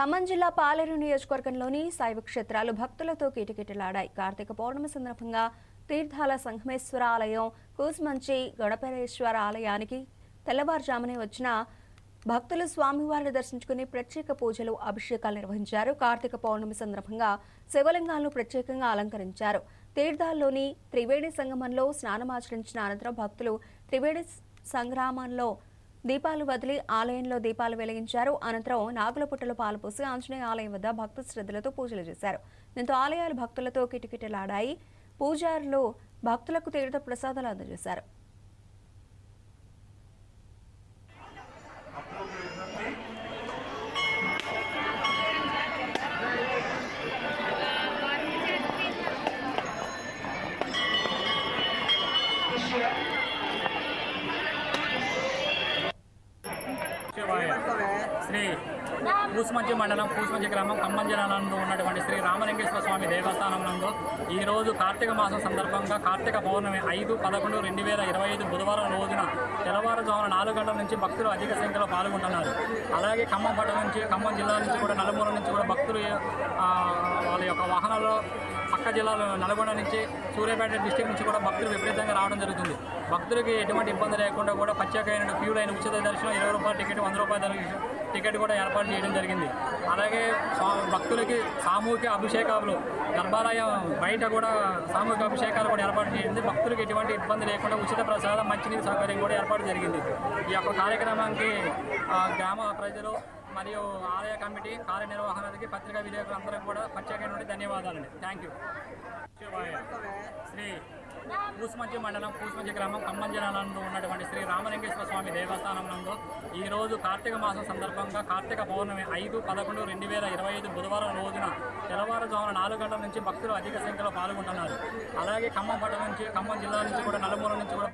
ఖమ్మం జిల్లా పాలేరు నియోజకవర్గంలోని శైవ క్షేత్రాలు భక్తులతో కిటకిటలాడాయి. కార్తీక పౌర్ణమి సందర్భంగా తీర్థాల సంఘమేశ్వర ఆలయం కూసుమంచి గణపరేశ్వర ఆలయానికి తెల్లవారుజామునే వచ్చిన భక్తులు స్వామివారిని దర్శించుకుని ప్రత్యేక పూజలు అభిషేకాలు నిర్వహించారు. కార్తీక పౌర్ణమి సందర్భంగా శివలింగాలను ప్రత్యేకంగా అలంకరించారు. తీర్థాల్లోని త్రివేణి సంగమంలో స్నానమాచరించిన అనంతరం భక్తులు త్రివేణి సంగ్రామంలో దీపాలు వదిలి ఆలయంలో దీపాలు వెలిగించారు. అనంతరం నాగులపుట్టలో పాలు పోసి ఆంజనేయ ఆలయం వద్ద భక్త శ్రద్ధలతో పూజలు చేశారు. దీంతో ఆలయాలు భక్తులతో కిటకిటలాడాయి. పూజారులు భక్తులకు తీర్థ ప్రసాదాలు అందజేశారు. శివాయ. శ్రీ పూసుమంచి మండలం పూసుమంచి గ్రామం ఖమ్మం జిల్లాలో ఉన్నటువంటి శ్రీ రామలింగేశ్వర స్వామి దేవస్థానం నందు ఈరోజు కార్తీక మాసం సందర్భంగా కార్తీక పౌర్ణమి ఐదు పదకొండు రెండు వేల ఇరవై ఐదు బుధవారం రోజున తెల్లవారుజామున నాలుగు గంటల నుంచి భక్తులు అధిక సంఖ్యలో పాల్గొంటున్నారు. అలాగే ఖమ్మం పట్టణం నుంచి ఖమ్మం జిల్లా నుంచి కూడా నలుమూల నుంచి కూడా భక్తులు వాళ్ళ యొక్క వాహనాల్లో పక్క జిల్లాలో నల్గొండ నుంచి సూర్యాపేట డిస్టిక్ నుంచి కూడా భక్తులు విపరీతంగా రావడం జరుగుతుంది. భక్తులకి ఎటువంటి ఇబ్బంది లేకుండా కూడా ప్రత్యేకమైన క్యూ లైన్ ఉచిత దర్శనం ఇరవై రూపాయల టికెట్ వంద రూపాయల దర్శనం టికెట్ కూడా ఏర్పాటు చేయడం జరిగింది. అలాగే భక్తులకి సామూహిక అభిషేకాలు గర్భాలయం బయట కూడా సామూహిక అభిషేకాలు కూడా ఏర్పాటు చేసింది భక్తులకు ఎటువంటి ఇబ్బంది లేకుండా ఉచిత ప్రసాదం మంచినీటి సౌకర్యం కూడా ఏర్పాటు జరిగింది. ఈ యొక్క కార్యక్రమానికి గ్రామ ప్రజలు మరియు ఆలయ కమిటీ కార్యనిర్వహణకి పత్రికా విలేకరులు అందరం కూడా ప్రత్యేకమైన ధన్యవాదాలండి. థ్యాంక్ యూ శ్రీ పూసుమంచి మండలం పూసుమంచి గ్రామం ఖమ్మం జిల్లాలో ఉన్నటువంటి శ్రీ రామలింగేశ్వర స్వామి దేవస్థానం నందు ఈరోజు కార్తీక మాసం సందర్భంగా కార్తీక పౌర్ణమి ఐదు పదకొండు రెండు వేల ఇరవై ఐదు బుధవారం రోజున తెల్లవారుజామున నాలుగు గంటల నుంచి భక్తులు అధిక సంఖ్యలో పాల్గొంటున్నారు. అలాగే ఖమ్మం పట్టణం నుంచి ఖమ్మం జిల్లా నుంచి కూడా నలుమూల నుంచి కూడా